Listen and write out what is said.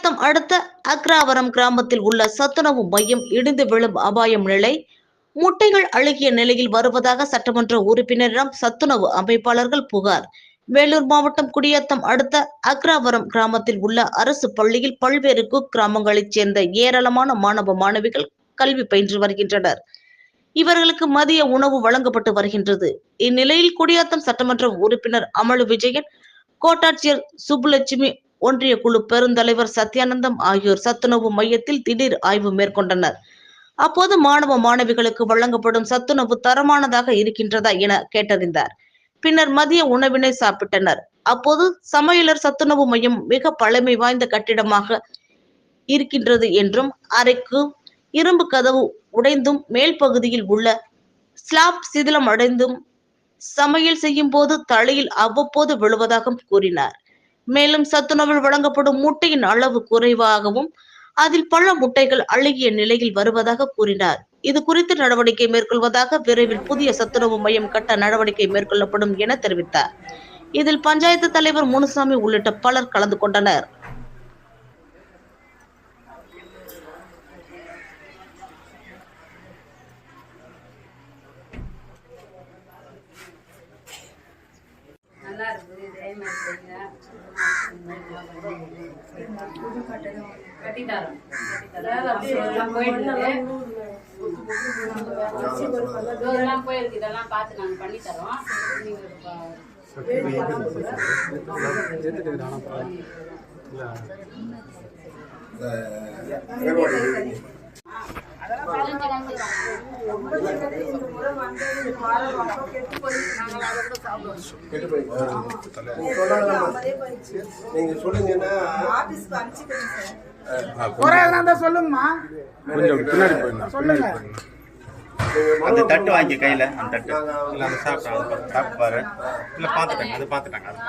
குடியாத்தம் அடுத்த அக்ராவரம் கிராமத்தில் உள்ள சத்துணவு மையம் இடிந்து விழும் அபாயம் நிலை. முட்டைகள் அழுகிய நிலையில் வருவதாக சட்டமன்ற உறுப்பினரிடம் சத்துணவு அமைப்பாளர்கள் புகார். வேலூர் மாவட்டம் குடியாத்தம் அடுத்த அக்ராவரம் கிராமத்தில் உள்ள அரசு பள்ளியில் பல்வேறு குக் கிராமங்களைச் சேர்ந்த ஏராளமான மாணவ மாணவிகள் கல்வி பயின்று வருகின்றனர். இவர்களுக்கு மதிய உணவு வழங்கப்பட்டு வருகின்றது. இந்நிலையில் குடியாத்தம் சட்டமன்ற உறுப்பினர் அமலு விஜயன் கோட்டாட்சியர் சுப்புலட்சுமி ஒன்றிய குழு பெருந்தலைவர் சத்யானந்தம் ஆகியோர் சத்துணவு மையத்தில் திடீர் ஆய்வு மேற்கொண்டனர். அப்போது மாணவ மாணவிகளுக்கு வழங்கப்படும் சத்துணவு தரமானதாக இருக்கின்றதா என கேட்டறிந்தார். பின்னர் மதிய உணவினை சாப்பிட்டனர். அப்போது சமையலர் சத்துணவு மையம் மிக பழமை வாய்ந்த கட்டிடமாக இருக்கின்றது என்றும் அறைக்கு இரும்பு கதவு உடைந்தும் மேல் பகுதியில் உள்ள ஸ்லாப் சிதிலம் அடைந்தும் சமையல் செய்யும் போது தலையில் அவ்வப்போது விழுவதாகவும் கூறினார். மேலும் சத்துணவில் வழங்கப்படும் முட்டையின் அளவு குறைவாகவும் அதில் பல முட்டைகள் அழுகிய நிலையில் வருவதாக கூறினார். இது குறித்து நடவடிக்கை மேற்கொள்வதாக விரைவில் புதிய சத்துணவு மையம் கட்ட நடவடிக்கை மேற்கொள்ளப்படும் என தெரிவித்தார். இதில் பஞ்சாயத்து தலைவர் முனுசாமி உள்ளிட்ட பலர் கலந்து கொண்டனர். இதெல்லாம் போயிருக்கு இதெல்லாம் பார்த்து நாங்கள் பண்ணி தரோம் நீங்க நீங்க சொன்னாங்களாம்மா? நீங்க சொன்னீங்கன்னா குறை எதனா இருந்தா சொல்லுங்கம்மா. கொஞ்சம் பின்னாடி சொல்லுங்க. அந்த தட்டு வாங்கி கையில அந்த தட்டு. நாங்க இல்ல அந்த சாப்பிட்டாங்க சாப்பிட்டு பாரு. இல்ல பாத்துட்டாங்க அது பாத்துட்டாங்க அது